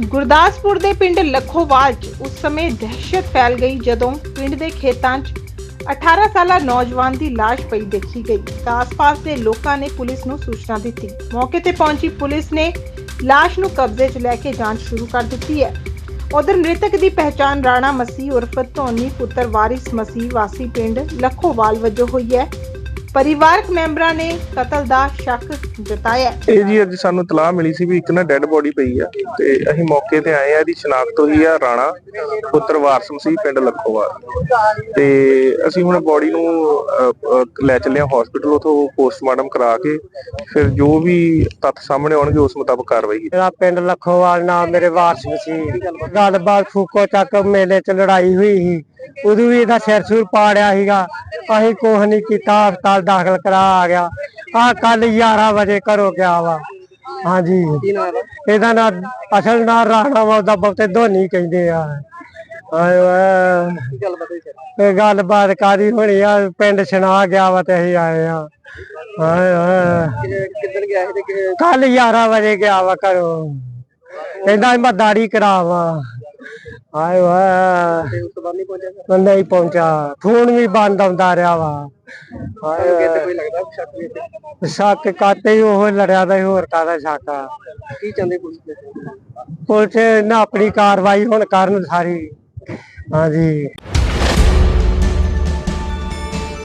ਗੁਰਦਾਸਪੁਰ ਦੇ ਪਿੰਡ ਲੱਖੋਵਾਲ 'ਚ ਉਸ ਸਮੇਂ ਦਹਿਸ਼ਤ ਫੈਲ ਗਈ ਜਦੋਂ ਪਿੰਡ ਦੇ ਖੇਤਾਂ 'ਚ 18 ਸਾਲਾ ਨੌਜਵਾਨ ਦੀ ਲਾਸ਼ ਪਈ ਦੇਖੀ ਗਈ। ਤਾਂ ਆਸ-ਪਾਸ ਦੇ ਲੋਕਾਂ ਨੇ ਪੁਲਿਸ ਨੂੰ ਸੂਚਨਾ ਦਿੱਤੀ। ਮੌਕੇ ਤੇ ਪਹੁੰਚੀ ਪੁਲਿਸ ਨੇ ਲਾਸ਼ ਨੂੰ ਕਬਜ਼ੇ 'ਚ ਲੈ ਕੇ ਜਾਂਚ ਸ਼ੁਰੂ ਕਰ ਦਿੱਤੀ ਹੈ। ਉਧਰ ਮ੍ਰਿਤਕ ਦੀ ਪਹਿਚਾਣ ਰਾਣਾ ਮਸੀਹ ਉਰਫ ਧੋਨੀ ਪੁੱਤਰ ਵਾਰਿਸ ਮਸੀਹ ਵਾਸੀ ਪਿੰਡ ਲੱਖੋਵਾਲ ਵਜੋਂ ਹੋਈ ਹੈ। ਪਰਿਵਾਰਕ ਮੈਂਬਰਾਂ ਨੇ ਕਤਲ ਦਾ ਸ਼ੱਕ ਜਤਾਇਆ। ਇਹ ਜੀ ਅੱਜ ਸਾਨੂੰ ਤਲਾਹ ਮਿਲੀ ਸੀ ਵੀ ਇੱਕ ਨਾ ਡੈੱਡ ਬੋਡੀ ਪਈ ਆ ਤੇ ਅਸੀਂ ਮੌਕੇ ਤੇ ਆਏ ਆ ਇਹਦੀ ਸ਼ਨਾਖਤ ਹੋਈ ਆ ਰਾਣਾ ਪੁੱਤਰ ਵਾਰਸ ਮਸੀਹ ਪਿੰਡ ਲੱਖੋਵਾਲ। ਤੇ ਅਸੀਂ ਹੁਣ ਬੋਡੀ ਨੂੰ ਲੈ ਚੱਲੇ ਆ ਹਸਪੀਟਲ ਉਥੋਂ ਪੋਸਟਮਾਰਟਮ ਕਰਾ ਕੇ ਫਿਰ ਜੋ ਵੀ ਤੱਥ ਸਾਹਮਣੇ ਆਉਣਗੇ ਉਸ ਮੁਤਾਬਕ ਕਾਰਵਾਈ ਕੀਤੀ। ਮੇਰਾ ਪਿੰਡ ਲੱਖੋਵਾਲ ਨਾਮ ਮੇਰੇ ਵਾਰਸ ਸੀ। ਗੱਲਬਾਤ ਫੂਕੋ ਚੱਕ ਮੇਲੇ 'ਚ ਲੜਾਈ ਹੋਈ ਸੀ। ਉਦੋਂ ਵੀ ਇਹਦਾ ਸਿਰ ਸੂਰ ਪਾੜਿਆ ਸੀਗਾ। ਅਸੀਂ ਕੁਛ ਨਹੀਂ ਕੀਤਾ ਹਸਪਤਾਲ ਦਾਖਲ ਕਰਾ ਆ ਗਿਆ। ਆ ਕੱਲ 11 ਵਜੇ ਘਰੋਂ ਗਿਆ ਵਾ। ਹਾਂਜੀ। ਇਹਦਾ ਨਾਂ ਅਸਲ ਨਾਂ ਰਾਣਾ ਵਾ ਉਹਦਾ ਬਹੁਤੇ ਧੋਨੀ ਕਹਿੰਦੇ ਆ। ਆਏ ਵਾ ਇਹ ਗੱਲਬਾਤ ਕਾਦੀ ਹੋਣੀ ਆ? ਪਿੰਡ ਸੁਣਾ ਗਿਆ ਵਾ ਤੇ ਅਸੀਂ ਆਏ ਆ। ਹਾਏ ਹਾਏ ਕਿੱਦਣ ਗਿਆ ਸੀ ਤੇ ਕੱਲ 11 ਵਜੇ ਗਿਆ ਵਾ ਘਰੋਂ। ਕਹਿੰਦਾ ਮੈਂ ਦਾੜੀ ਕਰਾਵਾ। ਆਏ ਵਾ ਉਸ ਤੋਂ ਬਾਅਦ ਨਹੀਂ ਪਹੁੰਚਿਆ। ਨਹੀਂ ਪਹੁੰਚਾ ਫੋਨ ਵੀ ਬੰਦ ਆਉਂਦਾ ਰਿਹਾ ਵਾ। ਹਾਏ ਕਿਤੇ ਕੋਈ ਲੱਗਦਾ? ਸ਼ੱਕ ਵੀ ਇੱਥੇ? ਸ਼ੱਕ ਕਾਤੇ ਹੀ ਉਹ ਲੜਿਆ ਦਾ ਹੋਰ ਕਾਦਾ ਸ਼ੱਕ ਆ? ਕੀ ਚਾਹੁੰਦੇ ਪੁਲਿਸ ਨੇ ਪੁਲਿਸ ਨਾ ਆਪਣੀ ਕਾਰਵਾਈ ਹੁਣ ਕਰਨ ਸਾਰੀ। ਹਾਂਜੀ।